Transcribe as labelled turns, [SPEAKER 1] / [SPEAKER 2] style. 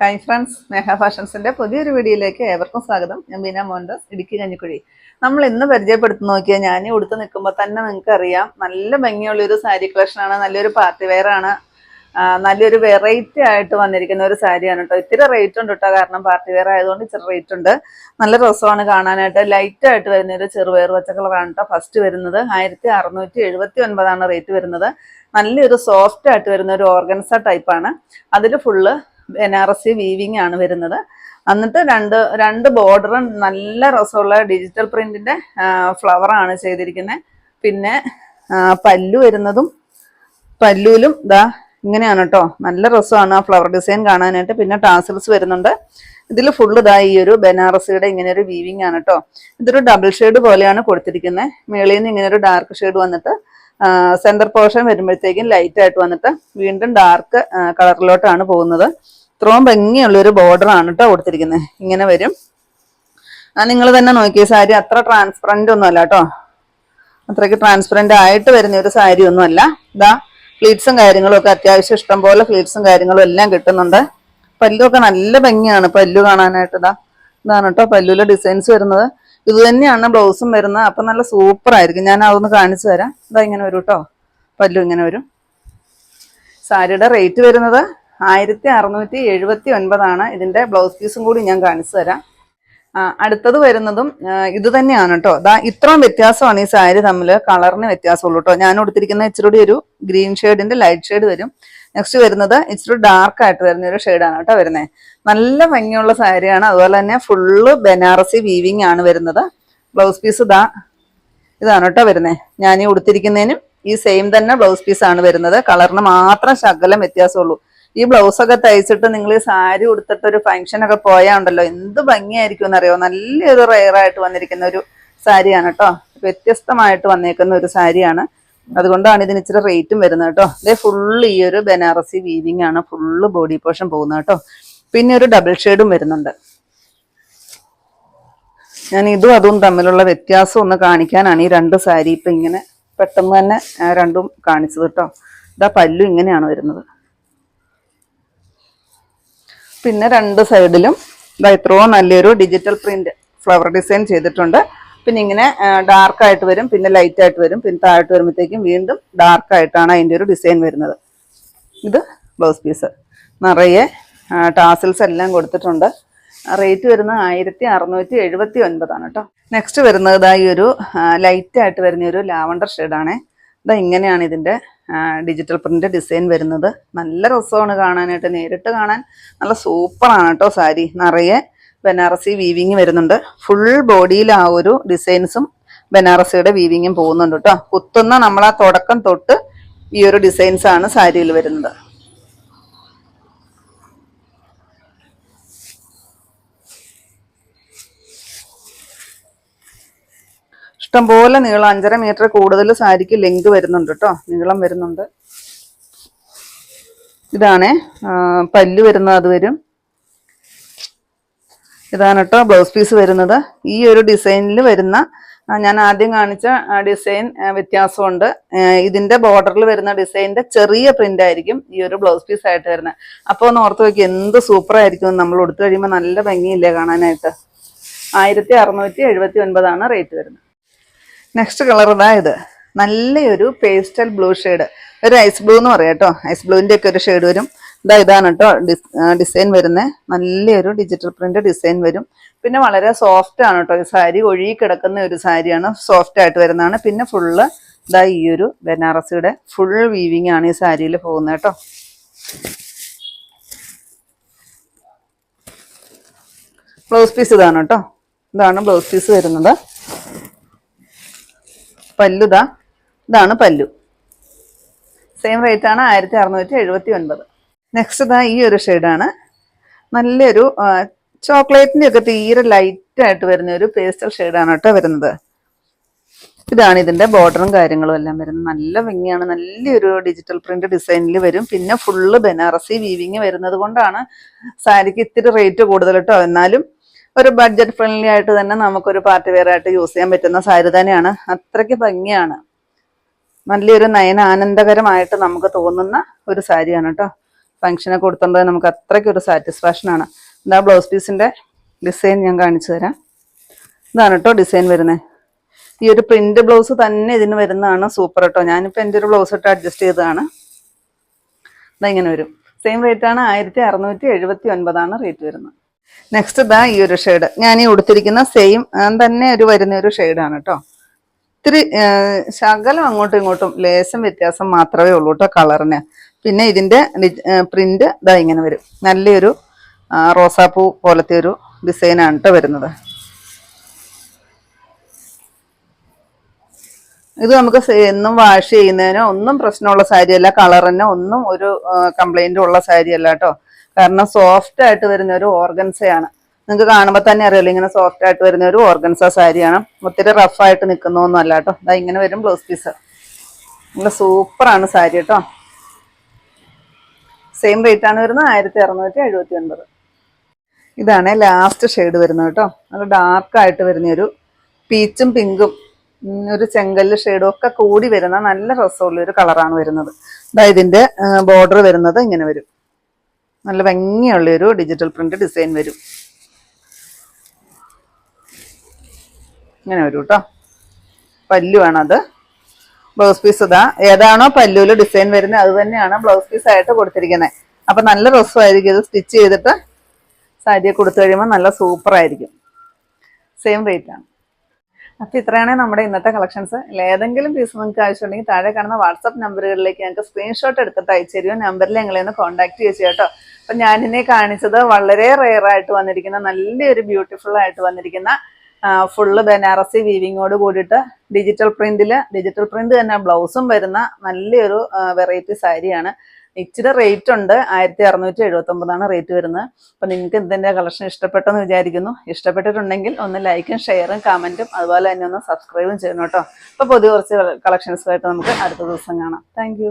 [SPEAKER 1] Hi friends സ്നേഹ ഫാഷൻസിന്റെ പുതിയൊരു വീഡിയോയിലേക്ക് ഏവർക്കും സ്വാഗതം. ഞാൻ ബീന മോഹൻദാസ് ഇടുക്കി കഞ്ഞിക്കുഴി. നമ്മൾ ഇന്ന് പരിചയപ്പെടുത്തി നോക്കിയാൽ ഞാൻ ഉടുത്ത് നിൽക്കുമ്പോൾ തന്നെ നിങ്ങൾക്ക് അറിയാം നല്ല ഭംഗിയുള്ളൊരു സാരി കളക്ഷൻ ആണ് നല്ലൊരു പാർട്ടി വെയർ ആണ്. നല്ലൊരു വെറൈറ്റി ആയിട്ട് വന്നിരിക്കുന്ന ഒരു സാരിയാണ് കേട്ടോ ഇത്തിരി റേറ്റ് ഉണ്ട് കേട്ടോ കാരണം പാർട്ടി വെയർ ആയതുകൊണ്ട് ഇച്ചിരി റേറ്റ് ഉണ്ട്. നല്ല രസമാണ് കാണാനായിട്ട്. ലൈറ്റ് ആയിട്ട് വരുന്ന ഒരു ചെറുപയർ പച്ച കേട്ടോ ഫസ്റ്റ് വരുന്നത്. ആയിരത്തി അറുന്നൂറ്റി എഴുപത്തി ഒൻപതാണ് റേറ്റ് വരുന്നത്. നല്ലൊരു സോഫ്റ്റ് ആയിട്ട് വരുന്ന ഒരു ഓർഗൻസ ടൈപ്പാണ് അതിൽ ഫുള്ള് ബനാറസി വീവിങ് ആണ് വരുന്നത്. എന്നിട്ട് രണ്ട് രണ്ട് ബോർഡറും നല്ല രസമുള്ള ഡിജിറ്റൽ പ്രിന്റിന്റെ ഫ്ലവർ ആണ് ചെയ്തിരിക്കുന്നത് പിന്നെ പല്ലു വരുന്നതും പല്ലൂലും ഇതാ ഇങ്ങനെയാണ് കേട്ടോ നല്ല രസമാണ് ആ ഫ്ലവർ ഡിസൈൻ കാണാനായിട്ട്. പിന്നെ ടാസൽസ് വരുന്നുണ്ട്. ഇതിൽ ഫുള്ള് ഇതാ ഈ ഒരു ബനാറസിയുടെ ഇങ്ങനെ ഒരു വീവിങ് ആണ് കേട്ടോ ഇതൊരു ഡബിൾ ഷെയ്ഡ് പോലെയാണ് കൊടുത്തിരിക്കുന്നത് മേളിൽ നിന്ന് ഇങ്ങനെ ഒരു ഡാർക്ക് ഷെയ്ഡ് വന്നിട്ട് സെന്റർ പോർഷൻ വരുമ്പോഴത്തേക്കും ലൈറ്റ് ആയിട്ട് വന്നിട്ട് വീണ്ടും ഡാർക്ക് കളറിലോട്ടാണ് പോകുന്നത്. ഇത്രയും ഭംഗിയുള്ള ഒരു ബോർഡർ ആണ് കേട്ടോ കൊടുത്തിരിക്കുന്നത് ഇങ്ങനെ വരും. നിങ്ങൾ തന്നെ നോക്കിയ സാരി അത്ര ട്രാൻസ്പെറന്റ് ഒന്നുമല്ല കേട്ടോ അത്രയ്ക്ക് ട്രാൻസ്പെറന്റ് ആയിട്ട് വരുന്ന ഒരു സാരി ഒന്നും അല്ല ഇതാ ഫ്ലീറ്റ്സും കാര്യങ്ങളും ഒക്കെ അത്യാവശ്യം ഇഷ്ടം പോലെ ഫ്ലീറ്റ്സും കാര്യങ്ങളും എല്ലാം കിട്ടുന്നുണ്ട്. പല്ലുമൊക്കെ നല്ല ഭംഗിയാണ് പല്ലു കാണാനായിട്ട്. ഇതാ ഇതാണ് കേട്ടോ പല്ലുവിലെ ഡിസൈൻസ് വരുന്നത്. ഇത് തന്നെയാണ് ബ്ലൗസും വരുന്നത്. അപ്പൊ നല്ല സൂപ്പർ ആയിരിക്കും. ഞാൻ അതൊന്ന് കാണിച്ചു തരാം. ഇതാ ഇങ്ങനെ വരും കേട്ടോ പല്ലു ഇങ്ങനെ വരും. സാരിയുടെ റേറ്റ് വരുന്നത് ആയിരത്തി അറുന്നൂറ്റി എഴുപത്തി ഒൻപതാണ്. ഇതിന്റെ ബ്ലൗസ് പീസും കൂടി ഞാൻ കാണിച്ചു തരാം. അടുത്തത് വരുന്നതും ഇത് തന്നെയാണ് കേട്ടോ. അതാ ഇത്രയും വ്യത്യാസമാണ് ഈ സാരി തമ്മിൽ കളറിന് വ്യത്യാസമുള്ളൂ കേട്ടോ. ഞാൻ കൊടുത്തിരിക്കുന്ന ഇച്ചിരി ഒരു ഗ്രീൻ ഷെയ്ഡിന്റെ ലൈറ്റ് ഷെയ്ഡ് വരും നെക്സ്റ്റ് വരുന്നത് ഇച്ചിരി ഡാർക്ക് ആയിട്ട് വരുന്ന ഒരു ഷെയ്ഡാണ് കേട്ടോ വരുന്നത് നല്ല ഭംഗിയുള്ള സാരിയാണ്. അതുപോലെ തന്നെ ഫുള്ള് ബനാറസി വീവിങ് ആണ് വരുന്നത്. ബ്ലൗസ് പീസ് ഇതാ ഇതാണ് കേട്ടോ വരുന്നത് ഞാൻ ഈ ഉടുത്തിരിക്കുന്നതിനും ഈ സെയിം തന്നെ ബ്ലൗസ് പീസ് ആണ് വരുന്നത്. കളറിന് മാത്രം ശകലം വ്യത്യാസമുള്ളൂ. ഈ ബ്ലൗസ് ഒക്കെ തയ്ച്ചിട്ട് നിങ്ങൾ സാരി ഉടുത്തിട്ട് ഒരു ഫംഗ്ഷൻ ഒക്കെ പോയാൽ ഉണ്ടല്ലോ എന്ത് ഭംഗിയായിരിക്കും എന്നറിയോ? നല്ലൊരു റെയർ ആയിട്ട് വന്നിരിക്കുന്ന ഒരു സാരിയാണ് കേട്ടോ വ്യത്യസ്തമായിട്ട് വന്നേക്കുന്ന ഒരു സാരിയാണ്. അതുകൊണ്ടാണ് ഇതിന് ഇച്ചിരി റേറ്റും വരുന്നത് കേട്ടോ ഇതേ ഫുള്ള് ഈ ഒരു ബനാറസി വീവിങ് ആണ് ഫുള്ള് ബോഡി പോർഷൻ പോകുന്നത് കേട്ടോ പിന്നെ ഒരു ഡബിൾ ഷെയ്ഡും വരുന്നുണ്ട്. ഞാൻ ഇതും അതും തമ്മിലുള്ള വ്യത്യാസം ഒന്ന് കാണിക്കാനാണ് ഈ രണ്ട് സാരി ഇപ്പൊ ഇങ്ങനെ പെട്ടെന്ന് തന്നെ രണ്ടും കാണിച്ചത് കേട്ടോ ഇതാ പല്ലു ഇങ്ങനെയാണ് വരുന്നത്. പിന്നെ രണ്ട് സൈഡിലും ഇതാ ഇത്രയും നല്ലൊരു ഡിജിറ്റൽ പ്രിന്റ് ഫ്ലവർ ഡിസൈൻ ചെയ്തിട്ടുണ്ട്. പിന്നെ ഇങ്ങനെ ഡാർക്ക് ആയിട്ട് വരും പിന്നെ ലൈറ്റ് ആയിട്ട് വരും പിന്നെ താഴോട്ട് വരുമ്പോഴത്തേക്കും വീണ്ടും ഡാർക്ക് ആയിട്ടാണ് അതിന്റെ ഒരു ഡിസൈൻ വരുന്നത്. ഇത് ബ്ലൗസ് പീസ് നിറയെ ടാസിൽസ് എല്ലാം കൊടുത്തിട്ടുണ്ട്. റേറ്റ് വരുന്നത് ആയിരത്തി അറുന്നൂറ്റി എഴുപത്തി ഒൻപതാണ് കേട്ടോ നെക്സ്റ്റ് വരുന്നത് ഈ ഒരു ലൈറ്റായിട്ട് വരുന്ന ഒരു ലാവണ്ടർ ഷെയ്ഡാണ് ഇതാ ഇങ്ങനെയാണ് ഇതിന്റെ ഡിജിറ്റൽ പ്രിന്റ് ഡിസൈൻ വരുന്നത്. നല്ല രസമാണ് കാണാനായിട്ട്. നേരിട്ട് കാണാൻ നല്ല സൂപ്പറാണ് കേട്ടോ സാരി. നിറയെ ബനാറസി വീവിങ് വരുന്നുണ്ട്. ഫുൾ ബോഡിയിൽ ആ ഒരു ഡിസൈൻസും ബനാറസിയുടെ വീവിങ്ങും പോകുന്നുണ്ട് കേട്ടോ. കുത്തുന്ന നമ്മൾ ആ തുടക്കം തൊട്ട് ഈ ഒരു ഡിസൈൻസാണ് സാരിയിൽ വരുന്നത്. ഇഷ്ടംപോലെ നീളം അഞ്ചര മീറ്റർ കൂടുതൽ സാരിക്ക് ലെങ്ത് വരുന്നുണ്ട് കേട്ടോ നീളം വരുന്നുണ്ട്. ഇതാണ് പല്ല് വരുന്നത് അത് വരും. ഇതാണ് കേട്ടോ ബ്ലൗസ് പീസ് വരുന്നത്. ഈ ഒരു ഡിസൈനിൽ വരുന്ന ഞാൻ ആദ്യം കാണിച്ച ഡിസൈൻ വ്യത്യാസമുണ്ട്. ഇതിന്റെ ബോർഡറിൽ വരുന്ന ഡിസൈനിന്റെ ചെറിയ പ്രിന്റ് ആയിരിക്കും ഈ ഒരു ബ്ലൗസ് പീസ് ആയിട്ട് വരുന്നത്. അപ്പോൾ ഒന്ന് ഓർത്ത് നോക്കി എന്ത് സൂപ്പർ ആയിരിക്കും നമ്മൾ ഉടുത്തു കഴിയുമ്പോൾ നല്ല ഭംഗിയില്ലേ കാണാനായിട്ട്. ആയിരത്തി അറുന്നൂറ്റി എഴുപത്തി ഒൻപതാണ് റേറ്റ് വരുന്നത്. നെക്സ്റ്റ് കളർ ഇതാ ഇത്. നല്ലൊരു പേസ്റ്റൽ ബ്ലൂ ഷെയ്ഡ് ഒരു ഐസ് ബ്ലൂ എന്ന് പറയാം കേട്ടോ. ഐസ് ബ്ലൂവിന്റെ ഒക്കെ ഒരു ഷെയ്ഡ് വരും. ഇതാ ഇതാണ് കേട്ടോ. ഡിസൈൻ വരുന്നത് നല്ലൊരു ഡിജിറ്റൽ പ്രിന്റ് ഡിസൈൻ വരും. പിന്നെ വളരെ സോഫ്റ്റ് ആണ് കേട്ടോ. ഈ സാരി ഒഴുകി കിടക്കുന്ന ഒരു സാരിയാണ് സോഫ്റ്റ് ആയിട്ട് വരുന്നതാണ്. പിന്നെ ഫുള്ള് ഇതാ ഈ ഒരു ബനാറസിയുടെ ഫുൾ വീവിങ് ആണ് ഈ സാരിയിൽ പോകുന്നത് കേട്ടോ. ബ്ലൗസ് പീസ് ഇതാണ് കേട്ടോ. ഇതാണ് ബ്ലൗസ് പീസ് വരുന്നത്. പല്ലു ഇതാ ഇതാണ് പല്ലു. സെയിം റേറ്റ് ആണ് ആയിരത്തി അറുന്നൂറ്റി എഴുപത്തി ഒൻപത് നെക്സ്റ്റ് ഇതാ ഈ ഒരു ഷെയ്ഡാണ് നല്ലൊരു ചോക്ലേറ്റിന്റെ ഒക്കെ തീരെ ലൈറ്റ് ആയിട്ട് വരുന്ന ഒരു പേസ്റ്റൽ ഷെയ്ഡാണ് കേട്ടോ വരുന്നത്. ഇതാണ് ഇതിന്റെ ബോർഡറും കാര്യങ്ങളും എല്ലാം വരുന്നത്. നല്ല ഭംഗിയാണ്. നല്ലൊരു ഡിജിറ്റൽ പ്രിന്റ് ഡിസൈനിൽ വരും. പിന്നെ ഫുള്ള് ബനാറസി വീവിങ് വരുന്നത് കൊണ്ടാണ് സാരിക്ക് ഇത്തിരി റേറ്റ് കൂടുതൽ കേട്ടോ. എന്നാലും ഒരു ബഡ്ജറ്റ് ഫ്രണ്ട്ലി ആയിട്ട് തന്നെ നമുക്കൊരു പാർട്ടി വെയർ ആയിട്ട് യൂസ് ചെയ്യാൻ പറ്റുന്ന സാരി തന്നെയാണ്. അത്രയ്ക്ക് ഭംഗിയാണ്. നല്ലൊരു നയന ആനന്ദകരമായിട്ട് നമുക്ക് തോന്നുന്ന ഒരു സാരിയാണ് കേട്ടോ ഫംഗ്ഷനൊക്കെ കൊടുത്തോണ്ട് നമുക്ക് അത്രയ്ക്ക് ഒരു സാറ്റിസ്ഫാക്ഷൻ ആണ്. ഇതാ ബ്ലൗസ് പീസിന്റെ ഡിസൈൻ ഞാൻ കാണിച്ചു തരാം. ഇതാണ് കേട്ടോ ഡിസൈൻ വരുന്നത് ഈ ഒരു പ്രിന്റ് ബ്ലൗസ് തന്നെ ഇതിന് വരുന്നതാണ് സൂപ്പർ കേട്ടോ ഞാനിപ്പോൾ എന്റെ ഒരു ബ്ലൗസ് ഇട്ട് അഡ്ജസ്റ്റ് ചെയ്തതാണ്. ഇതാ ഇങ്ങനെ വരും. സെയിം റേറ്റ് ആണ് ആയിരത്തി അറുന്നൂറ്റി എഴുപത്തി ഒൻപതാണ് റേറ്റ് വരുന്നത്. നെക്സ്റ്റ് ഇതാ ഈ ഒരു ഷെയ്ഡ് ഞാൻ ഈ ഉടുത്തിരിക്കുന്ന സെയിം തന്നെ ഒരു വരുന്ന ഒരു ഷെയ്ഡാണ് കേട്ടോ ഇത്തിരി ശകലം അങ്ങോട്ടും ഇങ്ങോട്ടും ലേശം വ്യത്യാസം മാത്രമേ ഉള്ളൂ കേട്ടോ കളറിന് പിന്നെ ഇതിന്റെ പ്രിന്റ് ഇതാ ഇങ്ങനെ വരും. നല്ലൊരു റോസാപ്പൂ പോലത്തെ ഒരു ഡിസൈനാണ് കേട്ടോ വരുന്നത്. ഇത് നമുക്ക് എന്നും വാഷ് ചെയ്യുന്നതിനോ ഒന്നും പ്രശ്നമുള്ള സാരിയല്ല കളറിനോ ഒന്നും ഒരു കംപ്ലൈന്റ് ഉള്ള സാരിയല്ല കേട്ടോ കാരണം സോഫ്റ്റ് ആയിട്ട് വരുന്ന ഒരു ഓർഗൻസയാണ് നിങ്ങൾക്ക് കാണുമ്പോൾ തന്നെ അറിയാലോ ഇങ്ങനെ സോഫ്റ്റ് ആയിട്ട് വരുന്ന ഒരു ഓർഗൻസ സാരിയാണ് ഒത്തിരി റഫ് ആയിട്ട് നിൽക്കുന്നൊന്നും അല്ല കേട്ടോ. അതാ ഇങ്ങനെ വരും ബ്ലൗസ് പീസ് നല്ല സൂപ്പറാണ് സാരി കേട്ടോ. സെയിം റേറ്റ് ആണ് വരുന്നത് ആയിരത്തി അറുന്നൂറ്റി എഴുപത്തി ഒൻപത് ഇതാണ് ലാസ്റ്റ് ഷെയ്ഡ് വരുന്നത് കേട്ടോ. നല്ല ഡാർക്ക് ആയിട്ട് വരുന്ന ഒരു പീച്ചും പിങ്കും ഒരു ചെങ്കല്ല് ഷെയ്ഡും ഒക്കെ കൂടി വരുന്ന നല്ല രസമുള്ള ഒരു കളറാണ് വരുന്നത്. ഇതാ ഇതിന്റെ ബോർഡർ വരുന്നത് ഇങ്ങനെ വരും. നല്ല ഭംഗിയുള്ളൊരു ഡിജിറ്റൽ പ്രിന്റ് ഡിസൈൻ വരും. ഇങ്ങനെ വരും കേട്ടോ പല്ലുവാണത് ബ്ലൗസ് പീസ് ഇതാ. ഏതാണോ പല്ലുവിൽ ഡിസൈൻ വരുന്നത് അത് തന്നെയാണ് ബ്ലൗസ് പീസ് ആയിട്ട് കൊടുത്തിരിക്കുന്നത് അപ്പം നല്ല രസമായിരിക്കും ഇത് സ്റ്റിച്ച് ചെയ്തിട്ട് സാരിയെ കൊടുത്തു കഴിയുമ്പോൾ നല്ല സൂപ്പറായിരിക്കും സെയിം റേറ്റ് അപ്പൊ ഇത്രയാണ് നമ്മുടെ ഇന്നത്തെ കളക്ഷൻസ് ഏതെങ്കിലും പീസ് നിങ്ങൾക്ക് ആവശ്യമുണ്ടെങ്കിൽ താഴെ കാണുന്ന വാട്സപ്പ് നമ്പറുകളിലേക്ക് ഞങ്ങൾക്ക് സ്ക്രീൻഷോട്ട് എടുത്തിട്ട് അയച്ചു തരുമോ? നമ്പറിൽ ഞങ്ങളെ ഒന്ന് കോൺടാക്ട് ചെയ്തു കേട്ടോ അപ്പൊ ഞാനിന്നെ കാണിച്ചത് വളരെ റെയർ ആയിട്ട് വന്നിരിക്കുന്ന നല്ലൊരു ബ്യൂട്ടിഫുൾ ആയിട്ട് വന്നിരിക്കുന്ന ഫുള്ള് ബനാറസി വീവിങ്ങോട് കൂടിയിട്ട് ഡിജിറ്റൽ പ്രിന്റിൽ ഡിജിറ്റൽ പ്രിന്റ് തന്നെ ബ്ലൗസും വരുന്ന നല്ലൊരു വെറൈറ്റി സാരിയാണ്. ഇച്ചിരി റേറ്റ് ഉണ്ട്. ആയിരത്തി അറുന്നൂറ്റി എഴുപത്തി ഒമ്പതാണ് റേറ്റ് വരുന്നത്. അപ്പൊ നിങ്ങൾക്ക് ഇതിന്റെ കളക്ഷൻ ഇഷ്ടപ്പെട്ടെന്ന് വിചാരിക്കുന്നു. ഇഷ്ടപ്പെട്ടിട്ടുണ്ടെങ്കിൽ ഒന്ന് ലൈക്കും ഷെയറും കമന്റും അതുപോലെ തന്നെ ഒന്ന് സബ്സ്ക്രൈബും ചെയ്യണം കേട്ടോ. അപ്പൊ പുതിയ കുറച്ച് കളക്ഷൻസുമായിട്ട് നമുക്ക് അടുത്ത ദിവസം കാണാം. താങ്ക്